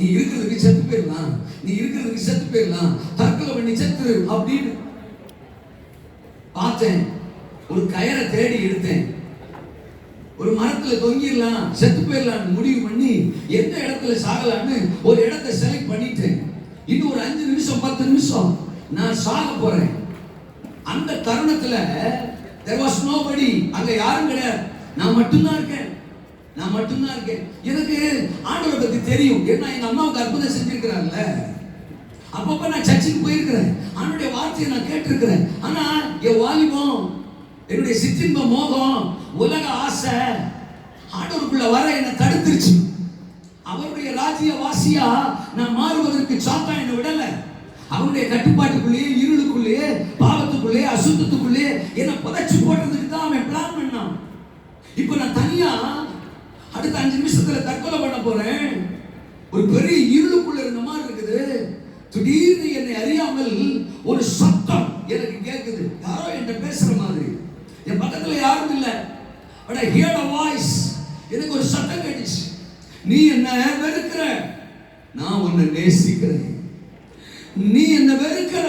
நீ இருக்கிறதுக்கு செத்து போயிடலாம். நீ இருக்கிறதுக்கு செத்து போயிடலாம். தற்கொலை பண்ணி செத்து அப்படின்னு பார்த்தேன். ஒரு கயரை தேடி எடுத்தேன். ஒரு மரத்துல தொங்கிடலாம் செத்து போயிடலாம்னு முடிவு பண்ணி எந்த இடத்துல சாகலாம்னு ஒரு இடத்தை செலக்ட் பண்ணிட்டேன். இன்னும் ஒரு அஞ்சு நிமிஷம் பத்து நிமிஷம் நான் சாக போறேன். அந்த தருணத்துல தெர் வாஸ் நோ படி அங்க யாரும் கிடையாது. நான் மட்டும்தான் இருக்கேன். நான் மட்டும்தான் இருக்கேன். எனக்கு ஆண்டவரை பத்தி தெரியும். ஏன்னா எங்க அம்மாவுக்கு அற்புதம் செஞ்சிருக்கிறாங்கல்ல. அப்பப்ப நான் சர்ச்சுக்கு போயிருக்கிறேன். அவனுடைய வார்த்தையை நான் கேட்டிருக்கிறேன். ஆனா என் வாலிபம் என்னுடைய சித்தின்ப மோகம் உலக ஆசை ஆண்டவருக்குள்ள வர என்னை தடுத்துருச்சு. அவருடைய ராஜ்ய வாசியா நான் மாறுவதற்கு சாத்தா என்னை விடல. அவருடைய கட்டுப்பாட்டுக்குள்ளேயே இருளுக்குள்ளேயே பாவத்துக்குள்ளேயே அசுத்தத்துக்குள்ளேயே என்னை புதைச்சு போடுறதுக்கு தான் அவன் பிளான் பண்ணான். இப்போ நான் தனியா அடுத்த அஞ்சு நிமிஷத்துல தற்கொலை பண்ண போறேன். ஒரு பெரிய இருளுக்குள்ள இருந்த மாதிரி இருக்குது. திடீர்னு என்னை அறியாமல் ஒரு சத்தம் எனக்கு கேட்குது யாரோ என்கிட்ட பேசுற மாதிரி. என் பக்கத்துல யாரும் இல்லை. But I hear a voice எனக்கு ஒரு சத்தம் கேட்டுச்சு. நீ என்ன வெறுக்கிற? நான் உன்னை நேசிக்கிறேன். நீ என்ன வெறுக்கிற?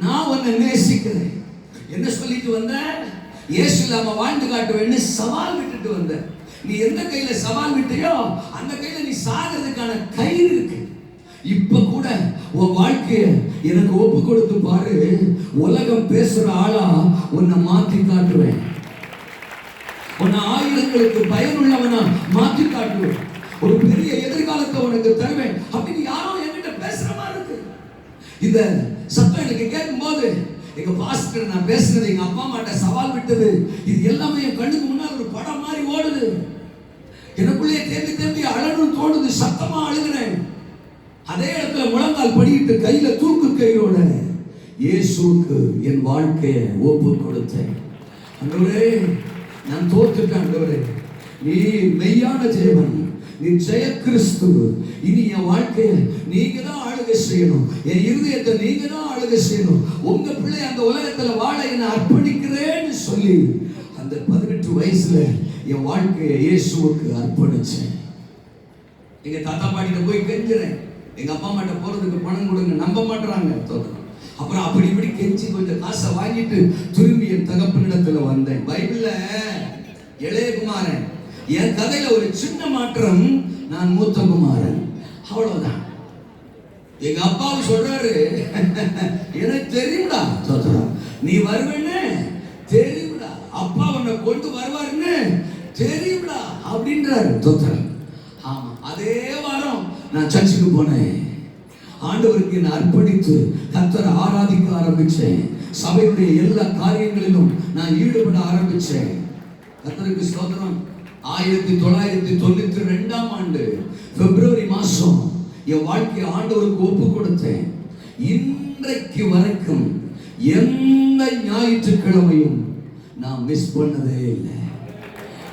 நான் உன்னை நேசிக்கிறேன். என்ன சொல்லிட்டு வந்த? இயேசு இல்லாம வாழ்ந்து காட்டுவேன்னு சவால் விட்டுட்டு வந்த. நீ எந்த கையில சவால் விட்டையோ அந்த கையில நீ சாகிறதுக்கான கயிறு இருக்கு. இப்ப கூட உன் வாழ்க்கைய எனக்கு ஒப்பு கொடுத்து பாரு. உலகம் பேசுற ஆளா உன்னை மாத்தி காட்டுவேன். உன்னை ஆயுதங்களுக்கு பயனுள்ளவனா மாற்றி காட்டுவேன். ஒரு பெரிய எதிர்காலத்தை உனக்கு தருவேன். அப்படின்னு யாரோ என்கிட்ட பேசுற மாதிரி இருக்கு. இந்த சத்தம் எனக்கு கேட்கும் போது எங்க பாஸ்டர் நான் பேசுறது எங்க அப்பா அம்மாட்ட சவால் விட்டது. இது எல்லாமே என் கண்ணுக்கு முன்னால் ஒரு படம் மாதிரி ஓடுது. எனக்குள்ளே தேம்பி தேம்பி அழணும் தோணுது சத்தமா அழுகிறேன். அதே இடத்துல முழங்கால் படிக்கிட்டு கையில தூக்கு கையோட இயேசுக்கு என் வாழ்க்கையை ஒப்பு கொடுத்தேன். அன்றவரே நான் தோத்துட்டேன் அன்றவரே நீ மெய்யான ஜெயவன் நீ ஜெய கிறிஸ்து இனி என் வாழ்க்கையை நீங்க தான் ஆளுகை செய்யணும். என் இருதயத்தை நீங்க தான் ஆளுகை செய்யணும். உங்க பிள்ளை அந்த உலகத்துல வாழ என்ன அர்ப்பணிக்கிறேன்னு சொல்லி அந்த பதினெட்டு வயசுல என் வாழ்க்கையை இயேசுவுக்கு அர்ப்பணிச்சேன். எங்க தாத்தா பாட்டிட்ட போய் கெஞ்சுறேன். எங்க அப்பா அம்மாட்ட போறதுக்கு பணம் கொடுங்க. நம்ப மாட்டுறாங்க தோற்றம் அப்புறம் அப்படி இப்படி கெஞ்சி கொஞ்சம் காசை வாங்கிட்டு திரும்பி என் தகப்பனிடத்துல வந்தேன். பைபிள்ல இளையகுமாரன் என் கதையில ஒரு சின்ன மாற்றம் நான் மூத்த குமாரன். அவ்வளவுதான். எங்க அப்பாவு சொல்றாரு எனக்கு தெரியும்டா தோற்றம் நீ வருவேன்னு தெரியும்டா. அப்பா உன்னை கொண்டு வருவாருன்னு தெரியும்டா அப்படின்றாரு தோத்திரம் ஆமா அதே வாரம் நான் சர்ச்சுக்கு போனேன். ஆண்டவருக்கு என்னை அர்ப்பணித்து கர்த்தரை ஆராதிக்க ஆரம்பிச்சேன். சபையுடைய எல்லா காரியங்களிலும் நான் ஈடுபட ஆரம்பிச்சேன். கர்த்தருக்கு ஸ்தோத்திரம். ஆயிரத்தி தொள்ளாயிரத்தி தொண்ணூத்தி ரெண்டாம் ஆண்டு பிப்ரவரி மாசம் என் வாழ்க்கையை ஆண்டவருக்கு ஒப்பு கொடுத்தேன். இன்றைக்கு வரைக்கும் எந்த ஞாயிற்றுக்கிழமையும் நான் மிஸ் பண்ணதே இல்லை.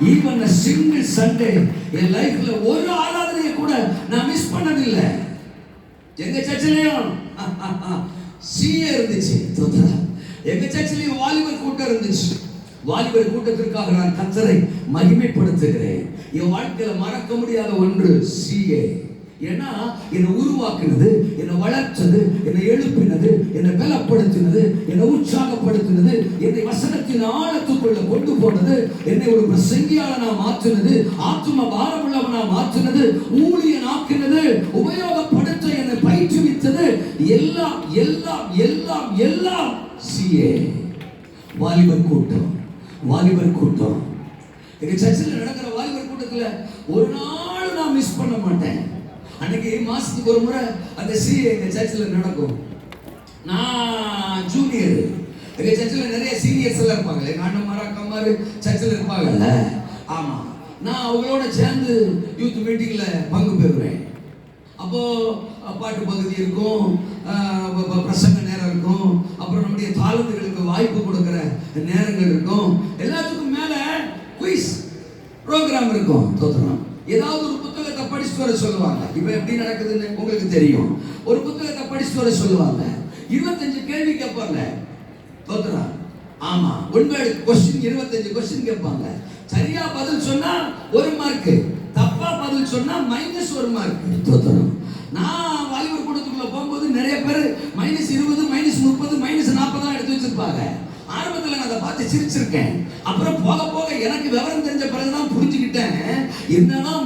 ஈவன் சிங்கிள் சண்டே என் லைஃப்ல ஒரு ஆராதனையை கூட நான் மிஸ் பண்ணதில்லை. எங்க சர்ச்சிலையும்? சிஏ இருந்துச்சு. எங்க சர்ச்சிலையும் வாலிபர் கூட்டம் இருந்துச்சு. வாலிபர் கூட்டத்திற்காக நான் கத்தரை மகிமைப்படுத்துகிறேன். என் வாழ்க்கையில மறக்க முடியாத ஒன்று சிஏ ஏன்னா என்னை உருவாக்குனது என்னை வளர்த்தது என்னை எழுப்பினது என்னை பலப்படுத்தினது என்னை உற்சாகப்படுத்தினது என்னை வசனத்தின் ஆழத்துக்குள்ள கொண்டு போனது என்னை ஒரு பிரசங்கியாளனா மாற்றினது ஆத்தும பாரமுள்ளவனா மாற்றினது ஊழியன் ஆக்கினது உபயோகப்படுத்த என்னை பயிற்றுவித்தது. எல்லாம் எல்லாம் எல்லாம் எல்லாம் சிஏ. வாலிபர் கூட்டம் வாலிபர் கூட்டம். எங்க சர்ச்சில் நடக்கிற வாலிபர் கூட்டத்தில் ஒரு நாள் நான் மிஸ் பண்ண மாட்டேன். அன்னைக்கு மாசத்துக்கு ஒரு முறை அந்த சி எங்க சர்ச்சில் நடக்கும். நான் ஜூனியர் எங்க சர்ச்சில் நிறைய சீனியர்ஸ் எல்லாம் இருப்பாங்க எங்க அண்ணன் அக்கமாரு சர்ச்சில் இருப்பாங்கல்ல. ஆமா. நான் அவங்களோட சேர்ந்து யூத் மீட்டிங்ல பங்கு பெறுவேன். அப்போ பாட்டு பகுதி இருக்கும் பிரசங்க நேரம் இருக்கும். அப்புறம் நம்முடைய தாளந்துகளுக்கு வாய்ப்பு கொடுக்கிற நேரங்கள் இருக்கும். எல்லாத்துக்கும் மேல குயிஸ் ப்ரோக்ராம் இருக்கும் தோத்திரம். ஏதாவது ஒரு புத்தகத்தை படிச்சுட்டு வர சொல்லுவாங்க. இப்போ எப்படி நடக்குதுன்னு உங்களுக்கு தெரியும். ஒரு புத்தகத்தை படிச்சுட்டு வர சொல்லுவாங்க. இருபத்தஞ்சு கேள்வி கேட்பாங்க. தோத்துறா? ஆமா. உண்மை கொஸ்டின் இருபத்தஞ்சு கொஸ்டின் கேட்பாங்க. சரியா பதில் சொன்னா ஒரு மார்க் தப்பா பதில் சொன்னா மைனஸ் ஒரு மார்க் தோத்துறோம். நான் வாலிபர் கூட்டத்துக்குள்ள போகும்போது நிறைய பேர் மைனஸ் இருபது மைனஸ் முப்பது மைனஸ் நாற்பது தான் எடுத்து வச்சிருப்பாங்க. ஆரம்பத்தில் நான் அதை பார்த்து சிரிச்சிருக்கேன். அப்புறம் போக போக எனக்கு விவரம் தெரிஞ்ச பிறகுதான் புரிஞ்சுக்கிட்டேன். என்னதான்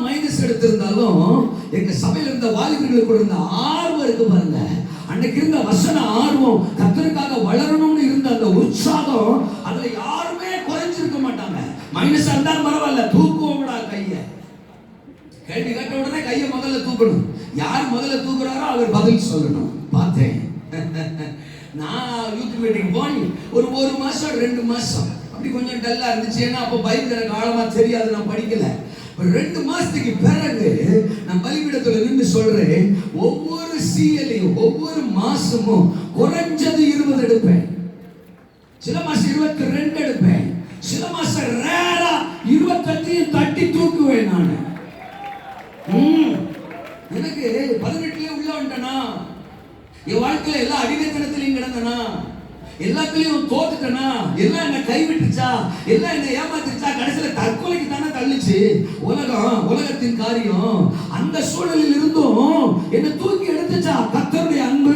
வாலிபர்களுக்கு இருந்த ஆர்வம் இருக்கு பாருங்க. அன்னைக்கு இருந்த வசன ஆர்வம் கத்தருக்காக வளரணும்னு இருந்த அந்த உற்சாகம் அதுல யாருமே குறைஞ்சிருக்க மாட்டாங்க. மைனஸ் இருந்தாலும் பரவாயில்ல தூக்குவோம்டா கையை. கேள்வி கேட்ட உடனே கையை முதல்ல தூக்கணும். யார் முதல்ல தூக்குறாரோ அவர் பதில் சொல்லணும். பார்த்தேன். நான் யூத் மீட்டிங் போய் ஒரு ஒரு மாசம் ரெண்டு மாசம். அப்படி கொஞ்சம் டல்லா இருந்துச்சு. ஏன்னா அப்போ பைபிள் எனக்கு ஆழமா தெரியாது. நான் படிக்கல. ஒரு ரெண்டு மாசத்துக்கு பிறகு நான் பலிபீடத்துல நின்று சொல்றேன் ஒவ்வொரு சீலையும் ஒவ்வொரு மாசமும் குறைஞ்சது இருபது எடுப்பேன். சில மாசம் இருபத்தி ரெண்டு எடுப்பேன். சில மாசம் ரேரா இருபத்தஞ்சையும் தட்டி தூக்குவேன் நான். ம். எனக்கு பதினெட்டுலயே உள்ள வந்தனா? என் வாழ்க்கையில எல்லா அடிமைத்தனத்திலையும் கிடந்தனா? எல்லாத்துலயும் தோத்துட்டனா? எல்லாம் என்ன கைவிட்டுச்சா? எல்லாம் என்ன ஏமாத்திருச்சா? கடைசியில தற்கொலைக்கு தானே தள்ளுச்சு. உலகம் உலகத்தின் காரியம். அந்த சூழலில் இருந்தும் என்ன தூக்கி எடுத்துச்சா? கத்தருடைய அன்பு.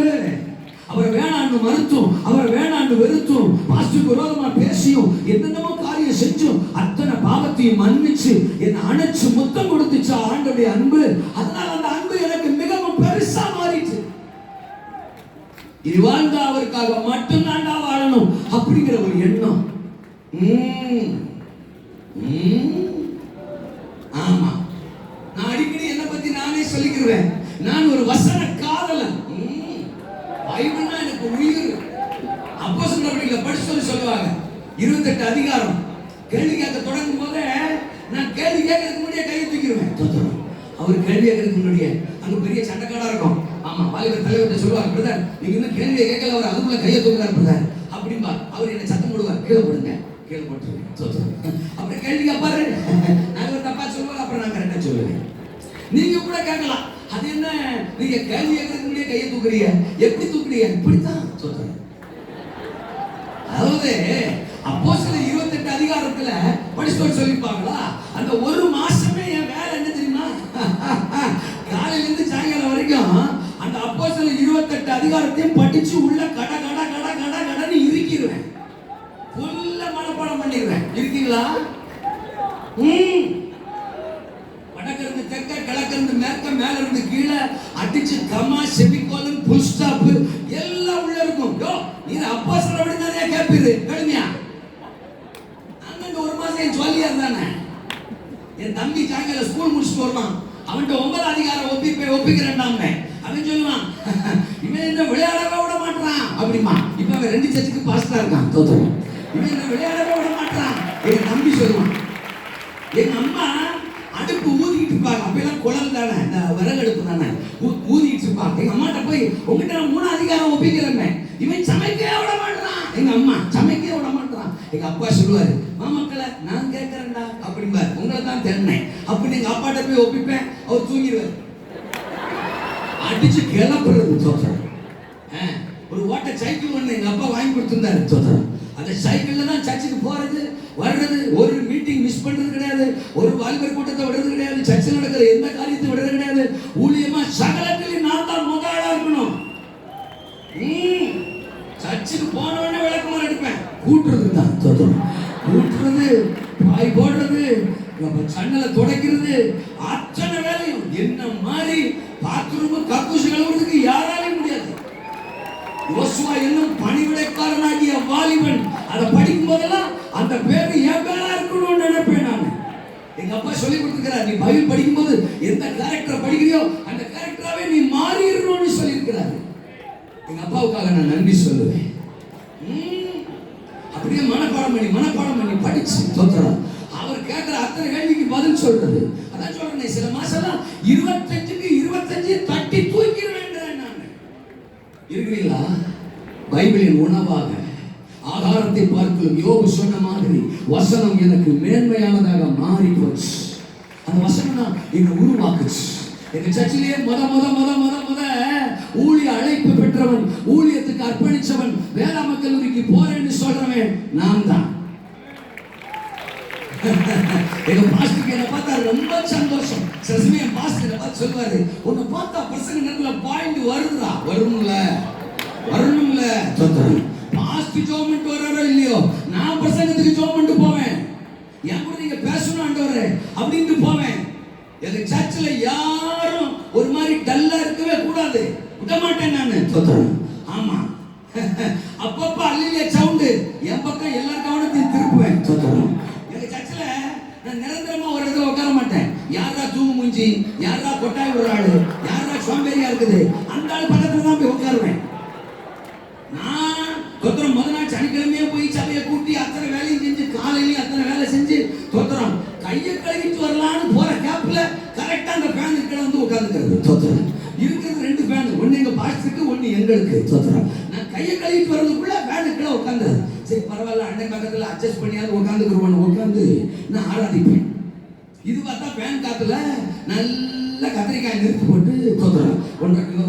அவரை வேணாண்டு மறுத்தும் அவரை வேணான்னு வெறுத்தும் பாஸ்டுக்கு விரோதமா பேசியும் என்னென்னமோ காரியம் செஞ்சும் அத்தனை பாவத்தையும் மன்னிச்சு என்னை அணைச்சு முத்தம் கொடுத்துச்சா? ஆண்டோடைய அன்பு. அதனால அந்த அன்பு எனக்கு மிகவும் பெருசா மாறி இது வாழ்ந்தா அவருக்காக மட்டும்தான்டா வாழணும் அப்படிங்கிற ஒரு எண்ணம். ஆமா. நான் அடிக்கடி என்னை பத்தி நானே சொல்லிக்கிறேன் நான் ஒரு வசன காதலன். பைபிள்னா எனக்கு உயிர். அப்போ சொல்ல படிச்சு சொல்லி சொல்லுவாங்க இருபத்தெட்டு அதிகாரம். கேள்வி கேட்க தொடங்கும் போதே நான் கேள்வி கேட்கறதுக்கு முன்னாடியே கையை தூக்கிடுவேன் அவர் கேள்வி கேட்கறதுக்கு முன்னாடியே. அங்க பெரிய சண்டைக்காடா இருக்கும். ஆமா வாலிபர் தலைவர்கிட்ட சொல்லுவார் பிரதர் நீங்க இன்னும் கேள்வியை கேட்கல அவர் அதுக்குள்ள கையை தூக்குறாரு பிரதர். அப்படிம்பா அவர் என்ன சத்தம் போடுவார். கீழே போடுங்க. கீழே போட்டுருங்க. அப்புறம் கேள்வி கேட்பாரு. நாங்க தப்பா சொல்லுவார் அப்புறம் நான் கரெக்டா சொல்லுவேன். நீங்க கூட கேட்கலாம். அது என்ன? நீங்க கேள்வி கேட்கறதுக்கு முன்னாடியே கையை தூக்குறீங்க. எப்படி தூக்குறீங்க? இப்படித்தான். சொல்றேன் அதாவது அப்போ சில இருபத்தெட்டு அதிகாரத்துல படிச்சு சொல்லிப்பாங்களா அந்த ஒரு மாசமே என் வேலை என்ன தெரியுமா? காலையில இருந்து சாயங்காலம் வரைக்கும் அப்போ சில இருபத்தெட்டு அதிகாரத்தையும் படிச்சு உள்ள கட கட கட கட கடன்னு இருக்கிடுவேன் ஃபுல்லா மனப்பாடம் பண்ணிடுவேன் இருக்கீங்களா? ம். வடக்கிருந்து தெற்க கிழக்கிருந்து மேற்க மேல இருந்து கீழே அடிச்சு கம்மா செமிகோலன் புல் ஸ்டாப் எல்லாம் உள்ள இருக்கும். யோ நீங்க அப்பா சொல்றபடி நிறைய கேட்பீரு. கடுமையா அங்க ஒரு மாசம் என் சொல்லியா இருந்தானே என் தம்பி சாயங்காலம் ஸ்கூல் முடிச்சுட்டு வருவான். அவன்கிட்ட ஒன்பது அதிகாரம் ஒப்பிப்பேன் ஒப்பிக்கிறேன்டாமே அவன் சொல்லுவான். இவன் என்ன விளையாடவே விட மாட்டான். அப்படிமா இப்ப அவன் ரெண்டு சர்ச்சுக்கு பாஸ்டா இருக்கான். தோத்துருவான் இவன் என்ன விளையாடவே விட மாட்டான். என் தம்பி சொல்லுவான். எங்க அம்மா அடுப்பு ஊதிக்கிட்டு இருப்பாங்க. அப்பெல்லாம் குழல் தானே. இந்த விறகு அடுப்பு தானே ஊதிக்கிட்டு இருப்பாங்க. எங்க அம்மாட்ட போய் உங்ககிட்ட நான் மூணு அதிகாரம் ஒப்பிக்கிறேன் இவன் சமைக்கவே விட மாட்டான். எங்க அம்மா சமைக்கவே விட மாட்டான். எங்க அப்பா சொல்லுவாரு மாமக்களை நான் கேட்கறேன்டா. அப்படிம்பாரு. உங்களை தான் தேடினேன் அப்படி எங்க அப்பாட்ட போய் ஒப்பிப்பேன். அவர் தூங்கிடுவார். அடிச்சு கிளப்புறது தோற்றம் ஒரு ஓட்ட சைக்கிள் ஒன்று எங்க அப்பா வாங்கி கொடுத்துருந்தாரு தோற்றம் அந்த சைக்கிளில் தான் சர்ச்சுக்கு போறது வர்றது ஒரு மீட்டிங் மிஸ் பண்றது கிடையாது ஒரு வாலிபர் கூட்டத்தை விடுறது கிடையாது சர்ச்சில் நடக்கிற எந்த காரியத்தை விடுறது கிடையாது. ஊழியமா சகலத்திலையும் நான் தான் முதலாளாக இருக்கணும். சர்ச்சுக்கு போன உடனே விளக்கமாறு எடுப்பேன். கூட்டுறது தான் தோற்றம் கூட்டுறது பாய் போடுறது நம்ம சன்னலை துடைக்கிறது அத்தனை வேலையும் என்ன மாதிரி பாத்ரூம் கக்கூசு கழுவுறதுக்கு யாராலையும் முடியாது யோசுவா என்னும் பணிவிடைக்காரனாகிய வாலிபன் அதை படிக்கும் போதெல்லாம் அந்த பேரு என் பேரா இருக்கணும்னு நினைப்பேன் நான் எங்க அப்பா சொல்லி கொடுத்துக்கிறார் நீ பைபிள் படிக்கும்போது எந்த கேரக்டரை படிக்கிறியோ அந்த கேரக்டராகவே நீ மாறிடணும்னு சொல்லியிருக்கிறாரு. எங்க அப்பாவுக்காக நான் நன்றி சொல்லுவேன். அப்படியே மனப்பாடம் பண்ணி மனப்பாடம் பண்ணி படிச்சு தோத்துறோம் அவர் கேட்குற அத்தனை கேள்விக்கு பதில் சொல்றது. அதான் சொல்றேன் சில மாசம்லாம் இருபத்தஞ்சுக்கு இருபத்தஞ்சு தட்டி தூக்கிடுவேன் நான். இருக்கிறீங்களா? பைபிளின் உணவாக ஆகாரத்தை பார்க்கலும் யோகு சொன்ன மாதிரி வசனம் எனக்கு மேன்மையானதாக மாறி போச்சு அந்த வசனம் தான். என்னை உருவாக்குச்சு எங்க சர்ச்சிலேயே முத முத முத முத முத ஊழிய அழைப்பு பெற்றவன் ஊழியத்துக்கு அர்ப்பணிச்சவன் வேளாண்மை கல்லூரிக்கு போறேன்னு சொல்றவன் நான் தான். எங்க பாஸ்டருக்கு என்ன பார்த்தா ரொம்ப சந்தோஷம். சில சமயம் பாஸ்டர் என்ன பார்த்து சொல்லுவாரு உன்னை பார்த்தா பசங்க நடுவில் மொமெண்ட் வருதுடா. வரும்ல. வரணும்ல பாஸ்ட் ஜோமெண்ட் வராரோ இல்லையோ? நான் பிரசங்கத்துக்கு ஜோமெண்ட் போவேன். என் கூட நீங்க பேசணும் ஆண்டவரே. அப்படின்ட்டு போவேன். எங்க சர்ச்சில் யாரும் ஒரு மாதிரி டல்லா இருக்கவே கூடாது. விட மாட்டேன் நான் ஆமா. அப்பப்ப அல்லிய சவுண்டு என் பக்கம் கையை கழுவிட்டு வரலான்னு போற கேப்ல கரெக்டா அந்த ஃபேன் இருக்கிற வந்து உட்காந்துக்கிறது ஸ்தோத்திரம் இருக்கிறது ரெண்டு ஃபேன் ஒன்னு எங்க பாஸ்டருக்கு ஒன்னு எங்களுக்கு. ஸ்தோத்திரம் நான் கையை கழுவிட்டு வர்றதுக்குள்ள ஃபேனுக்குள்ள உட்காந்துறது சரி பரவாயில்ல. அண்ணன் பக்கத்துல அட்ஜஸ்ட் பண்ணியாவது உட்காந்துக்கிறோம் உட்காந்து நான் ஆராதிப்பேன். இது பார்த்தா ஃபேன் காத்துல நல்ல கத்திரிக்காய் நிறுத்தி போட்டு ஸ்தோத்திரம் ஒன்றரை கிலோ